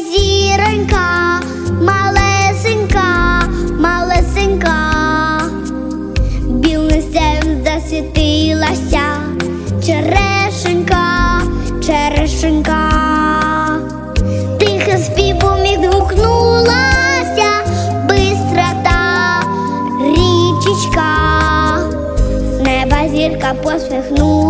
зіронька, малесенька, малесенька, білим засвітилася, черешенька, черешенька, тихо співом відгукнулася, бистра та річечка, неба зірка посміхнулася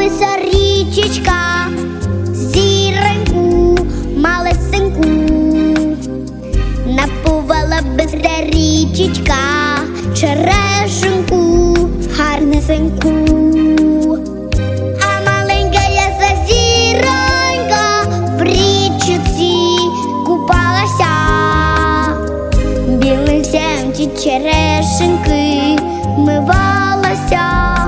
Бися річечка, зіроньку, малесеньку, напувала бистра річечка, черешеньку, гарнесеньку. А маленька ясна зіронька в купалася, білим сямці черешеньки мивалася.